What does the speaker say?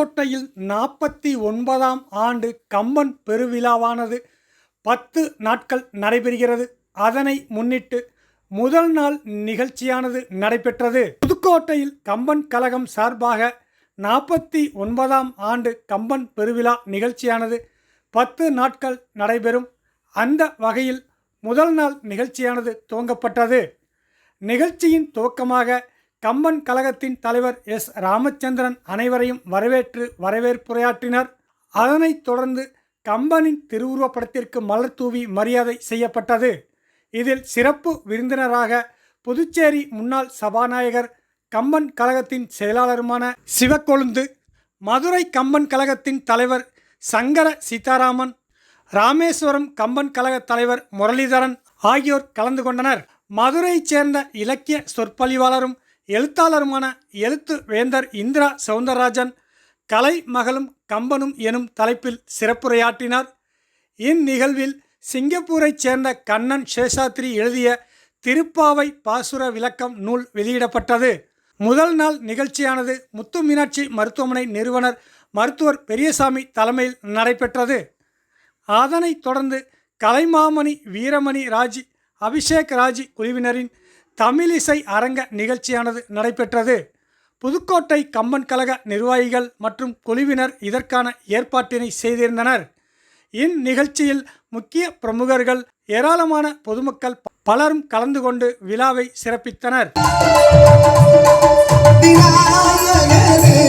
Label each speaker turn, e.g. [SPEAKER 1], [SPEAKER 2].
[SPEAKER 1] புதுக்கோட்டையில் நாற்பத்தி ஒன்பதாம் ஆண்டு கம்பன் பெருவிழாவானது பத்து நாட்கள் நடைபெறுகிறது. அதனை முன்னிட்டு முதல் நாள் நிகழ்ச்சியானது நடைபெற்றது. புதுக்கோட்டையில் கம்பன் கழகம் சார்பாக நாற்பத்தி ஒன்பதாம் ஆண்டு கம்பன் பெருவிழா நிகழ்ச்சியானது பத்து நாட்கள் நடைபெறும். அந்த வகையில் முதல் நாள் நிகழ்ச்சியானது துவங்கப்பட்டது. நிகழ்ச்சியின் துவக்கமாக கம்பன் கழகத்தின் தலைவர் எஸ். ராமச்சந்திரன் அனைவரையும் வரவேற்று வரவேற்புரையாற்றினர். அதனைத் தொடர்ந்து கம்பனின் திருவுருவப் படத்திற்கு மலர் தூவி மரியாதை செய்யப்பட்டது. இதில் சிறப்பு விருந்தினராக புதுச்சேரி முன்னாள் சபாநாயகர் கம்பன் கழகத்தின் செயலாளருமான சிவக்கொழுந்து மதுரை கம்பன் கழகத்தின் தலைவர் சங்கர சீதாராமன் ராமேஸ்வரம் கம்பன் கழக தலைவர் முரளிதரன் ஆகியோர் கலந்து கொண்டனர். மதுரையைச் சேர்ந்த இலக்கிய சொற்பொழிவாளரும் எழுத்தாளருமான எழுத்து வேந்தர் இந்திரா சவுந்தரராஜன் கலை மகளும் கம்பனும் எனும் தலைப்பில் சிறப்புரையாற்றினார். இந்நிகழ்வில் சிங்கப்பூரைச் சேர்ந்த கண்ணன் சேஷாத்ரி எழுதிய திருப்பாவை பாசுர விளக்கம் நூல் வெளியிடப்பட்டது. முதல் நாள் நிகழ்ச்சியானது முத்து மீனாட்சி மருத்துவமனை நிறுவனர் மருத்துவர் பெரியசாமி தலைமையில் நடைபெற்றது. அதனைத் தொடர்ந்து கலைமாமணி வீரமணி ராஜி அபிஷேக் ராஜி குழுவினரின் தமிழிசை அரங்க நிகழ்ச்சியானது நடைபெற்றது புதுக்கோட்டை கம்பன் கழக நிர்வாகிகள் மற்றும் குழுவினர் இதற்கான ஏற்பாட்டினை செய்திருந்தனர் இந்நிகழ்ச்சியில் முக்கிய பிரமுகர்கள் ஏராளமான பொதுமக்கள் பலரும் கலந்து கொண்டு விழாவை சிறப்பித்தனர் விநாயகரே